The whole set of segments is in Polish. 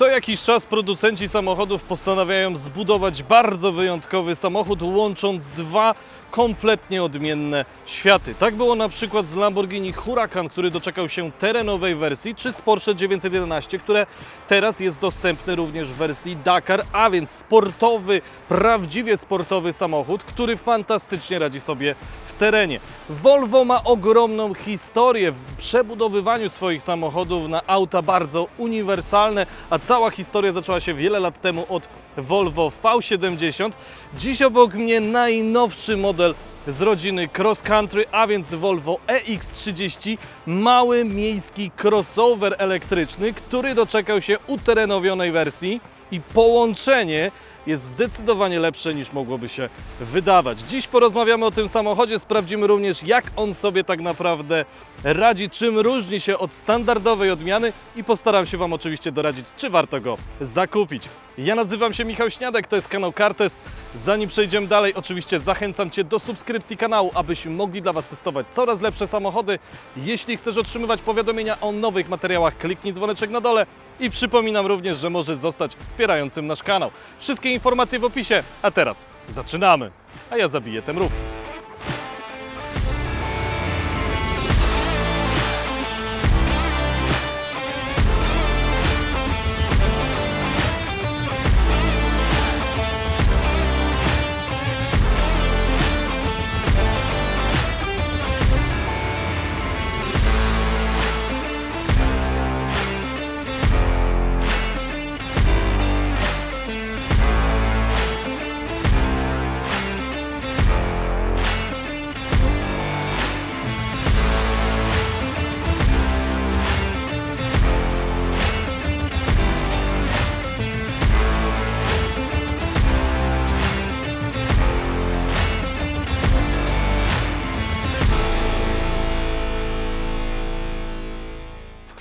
Co jakiś czas producenci samochodów postanawiają zbudować bardzo wyjątkowy samochód, łącząc dwa kompletnie odmienne światy. Tak było na przykład z Lamborghini Huracan, który doczekał się terenowej wersji, czy z Porsche 911, które teraz jest dostępny również w wersji Dakar, a więc sportowy, prawdziwie sportowy samochód, który fantastycznie radzi sobie w terenie. Volvo ma ogromną historię w przebudowywaniu swoich samochodów na auta bardzo uniwersalne, a cała historia zaczęła się wiele lat temu od Volvo V70. Dziś obok mnie najnowszy model z rodziny Cross Country, a więc Volvo EX30, mały miejski crossover elektryczny, który doczekał się uterenowionej wersji i połączenie jest zdecydowanie lepsze niż mogłoby się wydawać. Dziś porozmawiamy o tym samochodzie, sprawdzimy również jak on sobie tak naprawdę radzi, czym różni się od standardowej odmiany i postaram się Wam oczywiście doradzić, czy warto go zakupić. Ja nazywam się Michał Śniadek, to jest kanał Kartest. Zanim przejdziemy dalej, oczywiście zachęcam Cię do subskrypcji kanału, abyśmy mogli dla Was testować coraz lepsze samochody. Jeśli chcesz otrzymywać powiadomienia o nowych materiałach, kliknij dzwoneczek na dole i przypominam również, że możesz zostać wspierającym nasz kanał. Wszystkie informacje w opisie, a teraz zaczynamy. A ja zabiję ten mrówki.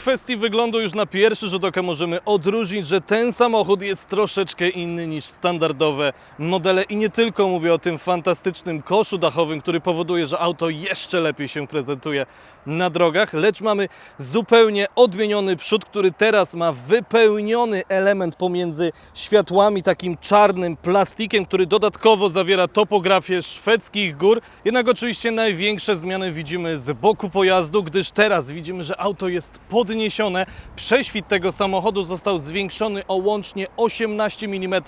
Kwestii wyglądu już na pierwszy rzut oka możemy odróżnić, że ten samochód jest troszeczkę inny niż standardowe modele i nie tylko mówię o tym fantastycznym koszu dachowym, który powoduje, że auto jeszcze lepiej się prezentuje na drogach, lecz mamy zupełnie odmieniony przód, który teraz ma wypełniony element pomiędzy światłami, takim czarnym plastikiem, który dodatkowo zawiera topografię szwedzkich gór. Jednak oczywiście największe zmiany widzimy z boku pojazdu, gdyż teraz widzimy, że auto jest podniesione. Prześwit tego samochodu został zwiększony o łącznie 18 mm.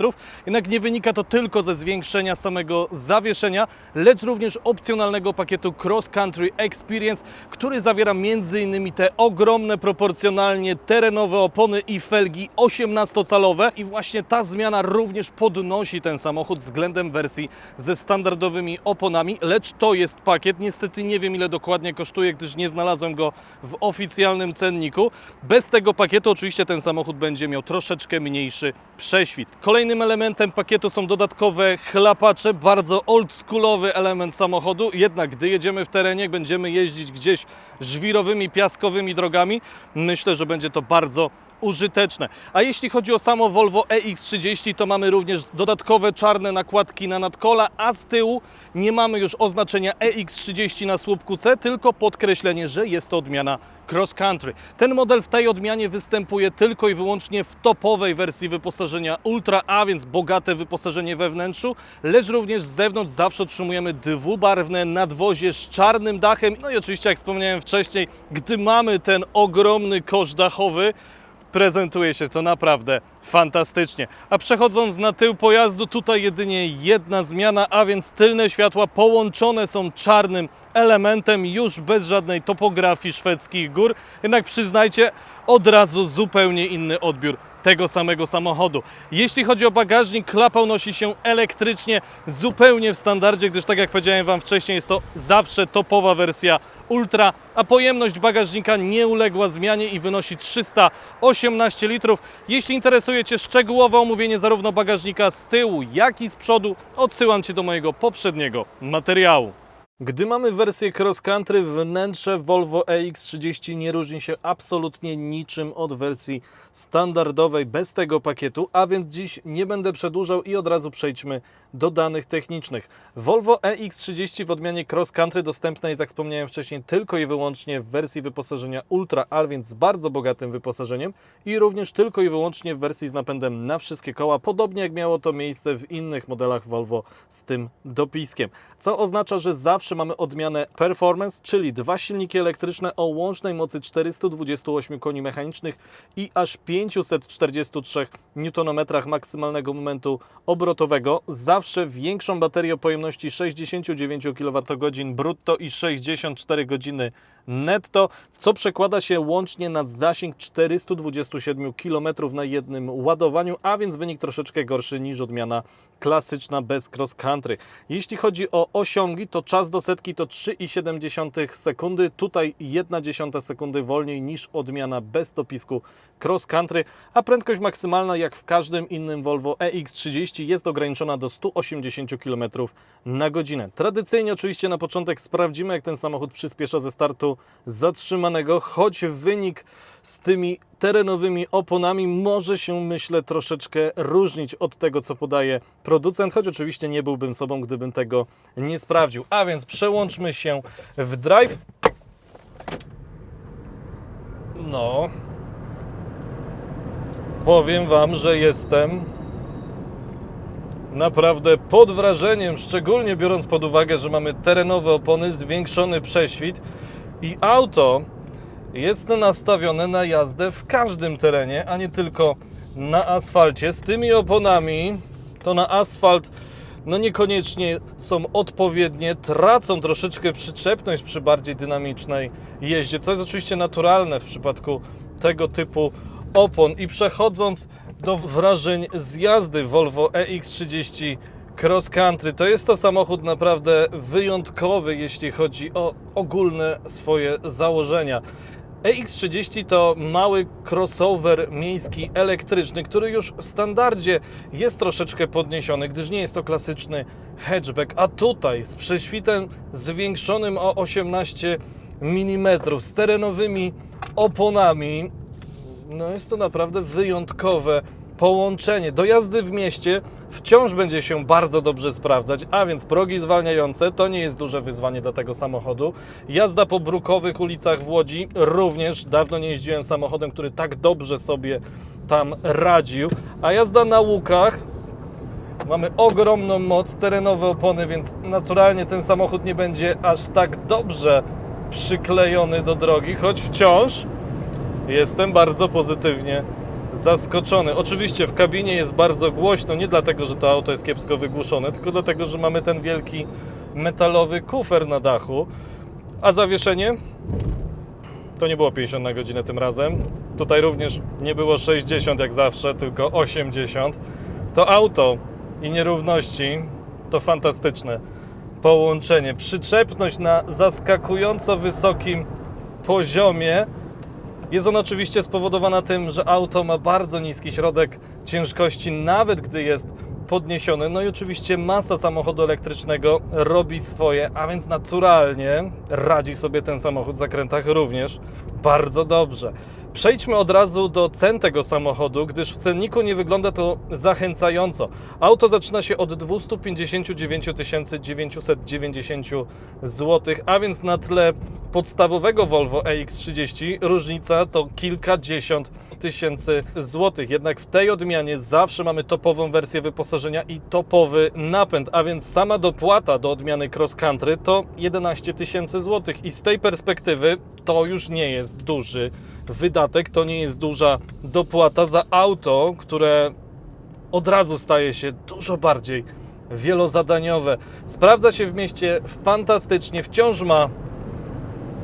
Jednak nie wynika to tylko ze zwiększenia samego zawieszenia, lecz również opcjonalnego pakietu Cross Country Experience, który zawiera m.in. te ogromne proporcjonalnie terenowe opony i felgi 18-calowe i właśnie ta zmiana również podnosi ten samochód względem wersji ze standardowymi oponami, lecz to jest pakiet. Niestety nie wiem ile dokładnie kosztuje, gdyż nie znalazłem go w oficjalnym cenniku. Bez tego pakietu oczywiście ten samochód będzie miał troszeczkę mniejszy prześwit. Kolejnym elementem pakietu są dodatkowe chlapacze, bardzo oldschoolowy element samochodu, jednak gdy jedziemy w terenie, będziemy jeździć gdzieś żwirowymi, piaskowymi drogami, myślę, że będzie to bardzo użyteczne. A jeśli chodzi o samo Volvo EX30, to mamy również dodatkowe czarne nakładki na nadkola, a z tyłu nie mamy już oznaczenia EX30 na słupku C, tylko podkreślenie, że jest to odmiana Cross Country. Ten model w tej odmianie występuje tylko i wyłącznie w topowej wersji wyposażenia Ultra, a więc bogate wyposażenie we wnętrzu, lecz również z zewnątrz zawsze otrzymujemy dwubarwne nadwozie z czarnym dachem. No i oczywiście, jak wspomniałem wcześniej, gdy mamy ten ogromny kosz dachowy, prezentuje się to naprawdę fantastycznie. A przechodząc na tył pojazdu, tutaj jedynie jedna zmiana, a więc tylne światła połączone są czarnym elementem, już bez żadnej topografii szwedzkich gór. Jednak przyznajcie, od razu zupełnie inny odbiór tego samego samochodu. Jeśli chodzi o bagażnik, klapa unosi się elektrycznie, zupełnie w standardzie, gdyż tak jak powiedziałem Wam wcześniej, jest to zawsze topowa wersja Ultra, a pojemność bagażnika nie uległa zmianie i wynosi 318 litrów. Jeśli interesuje Cię szczegółowe omówienie zarówno bagażnika z tyłu, jak i z przodu, odsyłam Cię do mojego poprzedniego materiału. Gdy mamy wersję cross country, wnętrze Volvo EX30 nie różni się absolutnie niczym od wersji standardowej bez tego pakietu, a więc dziś nie będę przedłużał i od razu przejdźmy do danych technicznych. Volvo EX30 w odmianie cross country dostępne jest, jak wspomniałem wcześniej, tylko i wyłącznie w wersji wyposażenia Ultra, a więc z bardzo bogatym wyposażeniem i również tylko i wyłącznie w wersji z napędem na wszystkie koła, podobnie jak miało to miejsce w innych modelach Volvo z tym dopiskiem. Co oznacza, że zawsze mamy odmianę performance, czyli dwa silniki elektryczne o łącznej mocy 428 koni mechanicznych i aż 543 Nm maksymalnego momentu obrotowego. Zawsze większą baterię o pojemności 69 kWh brutto i 64 godziny netto, co przekłada się łącznie na zasięg 427 km na jednym ładowaniu, a więc wynik troszeczkę gorszy niż odmiana klasyczna bez cross country. Jeśli chodzi o osiągi, to czas do setki to 3,7 sekundy, tutaj 1,1 sekundy wolniej niż odmiana bez dopisku cross country, a prędkość maksymalna jak w każdym innym Volvo EX30 jest ograniczona do 180 km na godzinę. Tradycyjnie oczywiście na początek sprawdzimy jak ten samochód przyspiesza ze startu zatrzymanego, choć wynik z tymi terenowymi oponami może się, myślę, troszeczkę różnić od tego, co podaje producent, choć oczywiście nie byłbym sobą, gdybym tego nie sprawdził. A więc przełączmy się w drive. No. Powiem Wam, że jestem naprawdę pod wrażeniem, szczególnie biorąc pod uwagę, że mamy terenowe opony, zwiększony prześwit i auto jest nastawione na jazdę w każdym terenie, a nie tylko na asfalcie. Z tymi oponami to na asfalt no niekoniecznie są odpowiednie, tracą troszeczkę przyczepność przy bardziej dynamicznej jeździe, co jest oczywiście naturalne w przypadku tego typu opon. I przechodząc do wrażeń z jazdy Volvo EX30 Cross Country, to jest to samochód naprawdę wyjątkowy, jeśli chodzi o ogólne swoje założenia. EX30 to mały crossover miejski elektryczny, który już w standardzie jest troszeczkę podniesiony, gdyż nie jest to klasyczny hatchback, a tutaj z prześwitem zwiększonym o 18 mm, z terenowymi oponami, no jest to naprawdę wyjątkowe połączenie. Do jazdy w mieście wciąż będzie się bardzo dobrze sprawdzać, a więc progi zwalniające to nie jest duże wyzwanie dla tego samochodu. Jazda po brukowych ulicach w Łodzi również. Dawno nie jeździłem samochodem, który tak dobrze sobie tam radził. A jazda na łukach Mamy ogromną moc, terenowe opony, więc naturalnie ten samochód nie będzie aż tak dobrze przyklejony do drogi, choć wciąż jestem bardzo pozytywnie zaskoczony. Oczywiście w kabinie jest bardzo głośno, nie dlatego, że to auto jest kiepsko wygłuszone, tylko dlatego, że mamy ten wielki metalowy kufer na dachu. A zawieszenie? To nie było 50 na godzinę tym razem. Tutaj również nie było 60 jak zawsze, tylko 80. To auto i nierówności to fantastyczne połączenie. Przyczepność na zaskakująco wysokim poziomie jest ona oczywiście spowodowana tym, że auto ma bardzo niski środek ciężkości, nawet gdy jest podniesiony. No i oczywiście masa samochodu elektrycznego robi swoje, a więc naturalnie radzi sobie ten samochód w zakrętach również bardzo dobrze. Przejdźmy od razu do cen tego samochodu, gdyż w cenniku nie wygląda to zachęcająco. Auto zaczyna się od 259 990 zł, a więc na tle podstawowego Volvo EX30 różnica to kilkadziesiąt tysięcy złotych. Jednak w tej odmianie zawsze mamy topową wersję wyposażenia i topowy napęd, a więc sama dopłata do odmiany cross country to 11 tysięcy złotych i z tej perspektywy to już nie jest duży wydatek, to nie jest duża dopłata za auto, które od razu staje się dużo bardziej wielozadaniowe. Sprawdza się w mieście fantastycznie, wciąż ma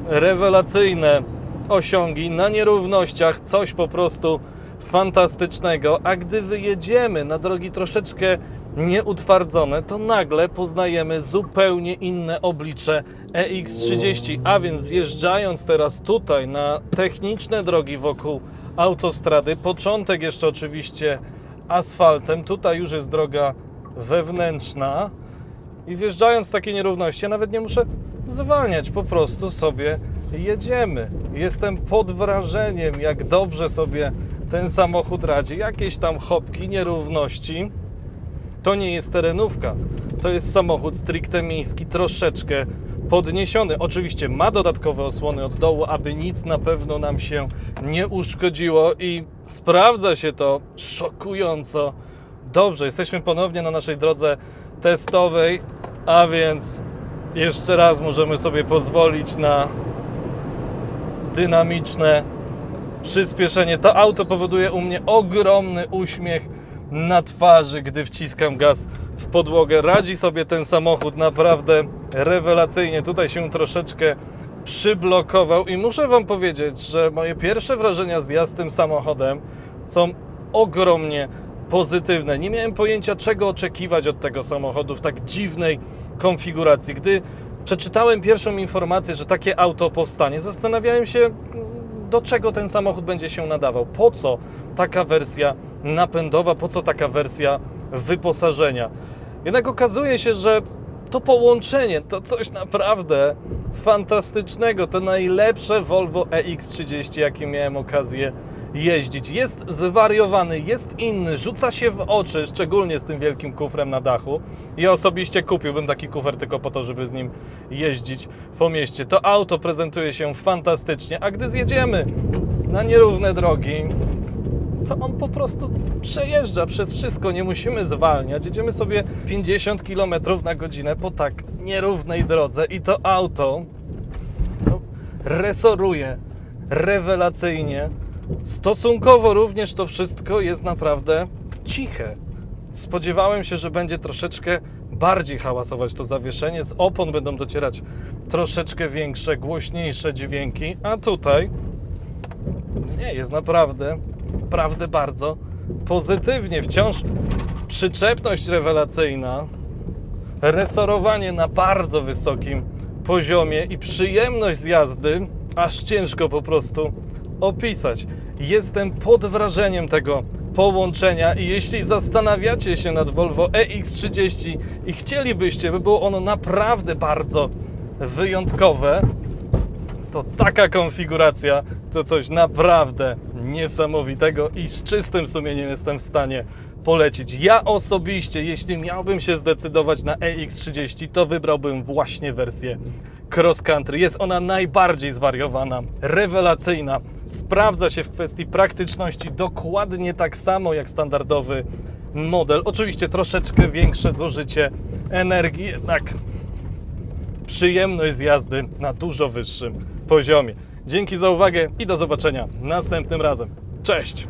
rewelacyjne osiągi na nierównościach, coś po prostu fantastycznego. A gdy wyjedziemy na drogi troszeczkę nieutwardzone, to nagle poznajemy zupełnie inne oblicze EX30. A więc zjeżdżając teraz tutaj na techniczne drogi wokół autostrady, początek jeszcze oczywiście asfaltem, tutaj już jest droga wewnętrzna. I wjeżdżając w takie nierówności, ja nawet nie muszę zwalniać, po prostu sobie jedziemy. Jestem pod wrażeniem, jak dobrze sobie ten samochód radzi. Jakieś tam chopki, nierówności. To nie jest terenówka. To jest samochód stricte miejski, troszeczkę podniesiony. Oczywiście ma dodatkowe osłony od dołu, aby nic na pewno nam się nie uszkodziło i sprawdza się to szokująco dobrze. Jesteśmy ponownie na naszej drodze testowej, a więc jeszcze raz możemy sobie pozwolić na dynamiczne przyspieszenie. To auto powoduje u mnie ogromny uśmiech na twarzy, gdy wciskam gaz w podłogę. Radzi sobie ten samochód naprawdę rewelacyjnie. Tutaj się troszeczkę przyblokował i muszę Wam powiedzieć, że moje pierwsze wrażenia z jazdy tym samochodem są ogromnie pozytywne. Nie miałem pojęcia, czego oczekiwać od tego samochodu w tak dziwnej konfiguracji. Gdy przeczytałem pierwszą informację, że takie auto powstanie, zastanawiałem się, do czego ten samochód będzie się nadawał. Po co taka wersja napędowa, po co taka wersja wyposażenia. Jednak okazuje się, że to połączenie to coś naprawdę fantastycznego. To najlepsze Volvo EX30, jakie miałem okazję jeździć. Jest zwariowany, jest inny, rzuca się w oczy, szczególnie z tym wielkim kufrem na dachu. Ja osobiście kupiłbym taki kufer tylko po to, żeby z nim jeździć po mieście. To auto prezentuje się fantastycznie, a gdy zjedziemy na nierówne drogi, to on po prostu przejeżdża przez wszystko, nie musimy zwalniać. Jedziemy sobie 50 km na godzinę po tak nierównej drodze i to auto no, resoruje rewelacyjnie. Stosunkowo również to wszystko jest naprawdę ciche. Spodziewałem się, że będzie troszeczkę bardziej hałasować to zawieszenie. Z opon będą docierać troszeczkę większe, głośniejsze dźwięki, a tutaj nie, jest naprawdę, naprawdę bardzo pozytywnie. Wciąż przyczepność rewelacyjna, resorowanie na bardzo wysokim poziomie i przyjemność z jazdy, aż ciężko po prostu opisać. Jestem pod wrażeniem tego połączenia i jeśli zastanawiacie się nad Volvo EX30 i chcielibyście, by było ono naprawdę bardzo wyjątkowe, to taka konfiguracja to coś naprawdę niesamowitego i z czystym sumieniem jestem w stanie polecić. Ja osobiście, jeśli miałbym się zdecydować na EX30, to wybrałbym właśnie wersję cross country. Jest ona najbardziej zwariowana, rewelacyjna. Sprawdza się w kwestii praktyczności dokładnie tak samo jak standardowy model. Oczywiście troszeczkę większe zużycie energii, jednak przyjemność z jazdy na dużo wyższym poziomie. Dzięki za uwagę i do zobaczenia następnym razem. Cześć!